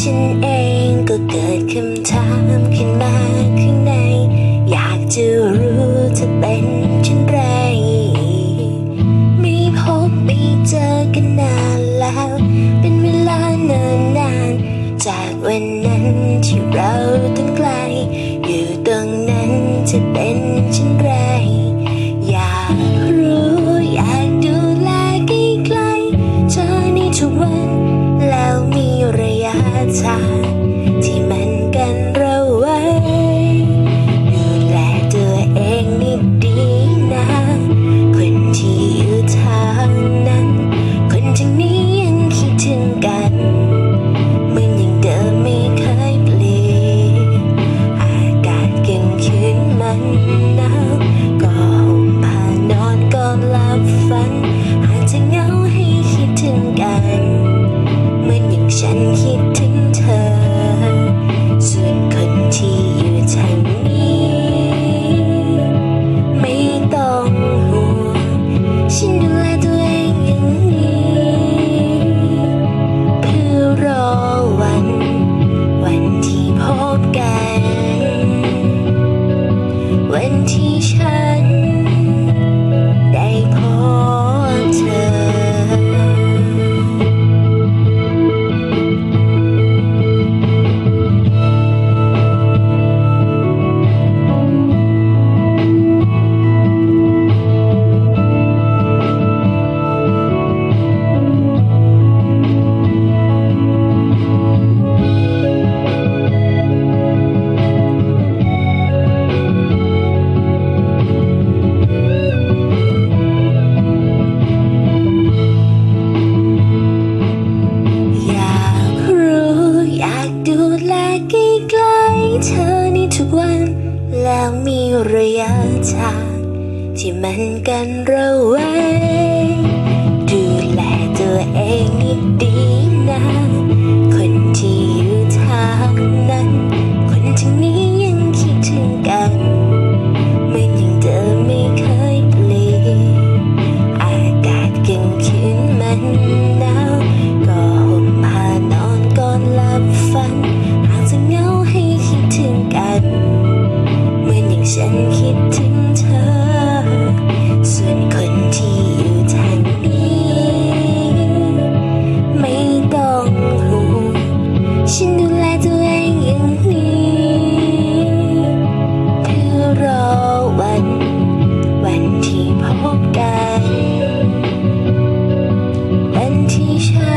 ฉันเองก็เกิดคำถามขึ้นมาข้างใน อยากจะรู้จะเป็นเช่นไรไม่พบไม่เจอกันนานแล้ว เป็นเวลาเนิ่นนาน จากวันนั้นที่เราต้อง ยะทางที่มันกันเราไว้ดูแลตัวเองนิดดีนะ คนที่อยู่ทางนั้น คนทางนี้ยังคิดถึงกันเหมือนอย่างเดิมไม่เคยเปลี่ยนอากาศกลางคืนมันหนาวก็ห่มผ้านอนก่อนหลับฝันหากจะเหงาให้คิดถึงกัน เหมือนอย่างฉันคิดถึง ที่อยู่ทางนี้ ไม่ต้องห่วงฉันดูแลตัวเองอย่างนี้ เพื่อรอวัน วันที่พบกัน วันที่ฉันังมีระยะทางที่มันกันระเวงดูแลตัวเอง ฉันคิดถึงเธอ ส่วนคนที่อยู่ทางนี้ ไม่ต้องห่วงฉันดูแลตัวเองอย่างนี้เพื่อรอวัน วันที่พบกัน วันที่ฉัน